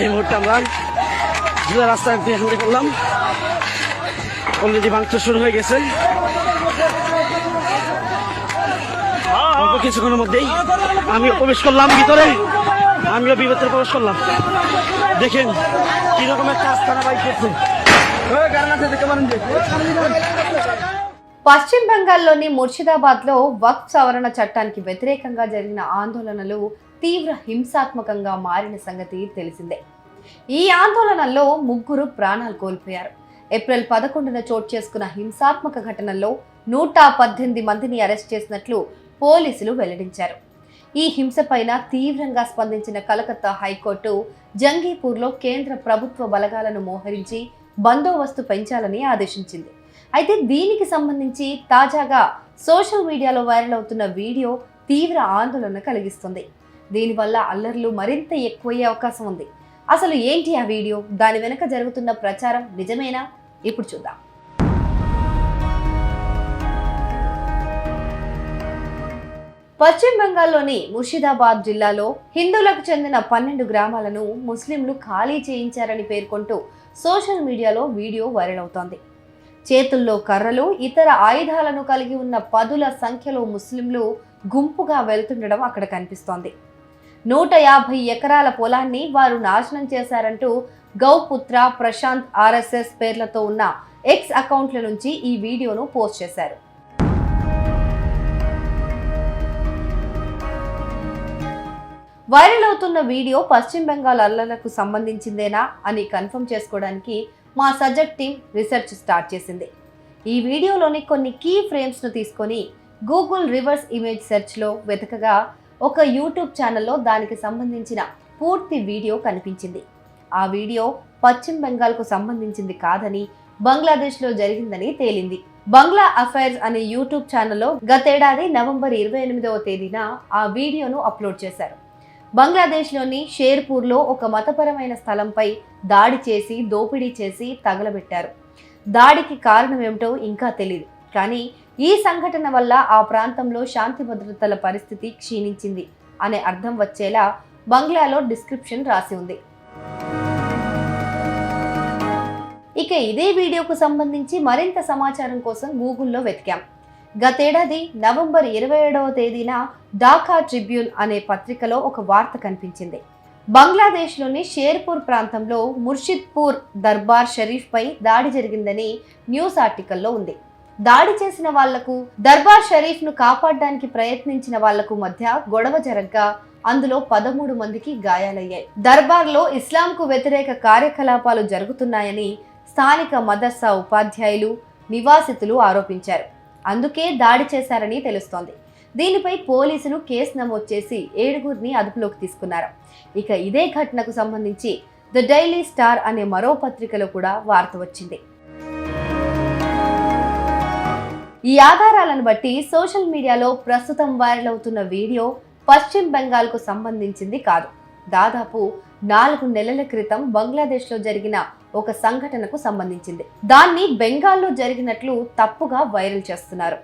এই মুহূর্তে আমরা জুয়া রাস্তা দিয়ে হেঁটে করলাম। অলরেডি ভাঙচুর শুরু হয়ে গেছে। অল্প কিছুক্ষণের মধ্যেই আমিও প্রবেশ করলাম ভিতরে। আমিও বিভেতরে প্রবেশ করলাম। দেখেন কীরকম একটা আস্তানা বাইক করছে। పశ్చిమ బెంగాల్లోని ముర్షిదాబాద్లో వక్ఫ్ సవరణ చట్టానికి వ్యతిరేకంగా జరిగిన ఆందోళనలు తీవ్ర హింసాత్మకంగా మారిన సంగతి తెలిసిందే. ఈ ఆందోళనల్లో ముగ్గురు ప్రాణాలు కోల్పోయారు. ఏప్రిల్ పదకొండున చోటు చేసుకున్న హింసాత్మక ఘటనల్లో నూట పద్దెనిమిది మందిని అరెస్ట్ చేసినట్లు పోలీసులు వెల్లడించారు. ఈ హింసపైన తీవ్రంగా స్పందించిన కలకత్తా హైకోర్టు జంగీపూర్లో కేంద్ర ప్రభుత్వ బలగాలను మోహరించి బందోబస్తు పెంచాలని ఆదేశించింది. అయితే దీనికి సంబంధించి తాజాగా సోషల్ మీడియాలో వైరల్ అవుతున్న వీడియో తీవ్ర ఆందోళన కలిగిస్తుంది. దీనివల్ల అల్లర్లు మరింత ఎక్కువయ్యే అవకాశం ఉంది. అసలు ఏంటి ఆ వీడియో? దాని వెనుక జరుగుతున్న ప్రచారం నిజమేనా? ఇప్పుడు చూద్దాం. పశ్చిమ బెంగాల్లోని ముర్షిదాబాద్ జిల్లాలో హిందువులకు చెందిన పన్నెండు గ్రామాలను ముస్లింలు ఖాళీ చేయించారని పేర్కొంటూ సోషల్ మీడియాలో వీడియో వైరల్ అవుతోంది. చేతుల్లో కర్రలు ఇతర ఆయుధాలను కలిగి ఉన్న పదుల సంఖ్యలో ముస్లింలు గుంపుగా వెళ్తుండడం అక్కడ కనిపిస్తోంది. నూట యాభై ఎకరాల పొలాన్ని వారు నాశనం చేశారంటూ గౌపుత్ర ప్రశాంత్ ఆర్ఎస్ఎస్ పేర్లతో ఉన్న ఎక్స్ అకౌంట్ల నుంచి ఈ వీడియోను పోస్ట్ చేశారు. వైరల్ అవుతున్న వీడియో పశ్చిమ బెంగాల్ అల్లర్లకు సంబంధించిందేనా అని కన్ఫర్మ్ చేసుకోవడానికి మా సబ్జెక్ట్ టీం రీసెర్చ్ స్టార్ట్ చేసింది. ఈ వీడియోలోని కొన్ని కీ ఫ్రేమ్స్ను తీసుకొని గూగుల్ రివర్స్ ఇమేజ్ సెర్చ్లో వెతకగా ఒక యూట్యూబ్ ఛానల్లో దానికి సంబంధించిన పూర్తి వీడియో కనిపించింది. ఆ వీడియో పశ్చిమ బెంగాల్కు సంబంధించింది కాదని బంగ్లాదేశ్లో జరిగిందని తేలింది. బంగ్లా అఫైర్స్ అనే యూట్యూబ్ ఛానల్లో గతేడాది నవంబర్ ఇరవై ఎనిమిదవ తేదీన ఆ వీడియోను అప్లోడ్ చేశారు. బంగ్లాదేశ్లోని షేర్పూర్లో ఒక మతపరమైన స్థలంపై దాడి చేసి దోపిడీ చేసి తగలబెట్టారు. దాడికి కారణం ఏమిటో ఇంకా తెలియదు కానీ ఈ సంఘటన వల్ల ఆ ప్రాంతంలో శాంతి భద్రతల పరిస్థితి క్షీణించింది అనే అర్థం వచ్చేలా బంగ్లాలో డిస్క్రిప్షన్ రాసి ఉంది. ఇక ఇదే వీడియోకు సంబంధించి మరింత సమాచారం కోసం గూగుల్లో వెతికాం. గతేడాది నవంబర్ ఇరవై ఏడవ తేదీన ఢాకా ట్రిబ్యూన్ అనే పత్రికలో ఒక వార్త కనిపించింది. బంగ్లాదేశ్లోని షేర్పూర్ ప్రాంతంలో ముర్షిద్పూర్ దర్బార్ షరీఫ్పై దాడి జరిగిందని న్యూస్ ఆర్టికల్లో ఉంది. దాడి చేసిన వాళ్ళకు దర్బార్ షరీఫ్ను కాపాడడానికి ప్రయత్నించిన వాళ్ళకు మధ్య గొడవ జరగ్గా అందులో పదమూడు మందికి గాయాలయ్యాయి. దర్బార్లో ఇస్లాంకు వ్యతిరేక కార్యకలాపాలు జరుగుతున్నాయని స్థానిక మదర్సా ఉపాధ్యాయులు నివాసితులు ఆరోపించారు. అందుకే దాడి చేశారని తెలుస్తోంది. దీనిపై పోలీసులు కేసు నమోదు చేసి ఏడుగురిని అదుపులోకి తీసుకున్నారు. ఇక ఇదే ఘటనకు సంబంధించి ద డైలీ స్టార్ అనే మరో పత్రికలో కూడా వార్త వచ్చింది. ఈ ఆధారాలను బట్టి సోషల్ మీడియాలో ప్రస్తుతం వైరల్ అవుతున్న వీడియో పశ్చిమ బెంగాల్కు సంబంధించింది కాదు. దాదాపు నాలుగు నెలల క్రితం బంగ్లాదేశ్లో జరిగిన ఒక సంఘటనకు సంబంధించింది. దాన్ని బెంగాల్లో జరిగినట్లు తప్పుగా వైరల్ చేస్తున్నారు.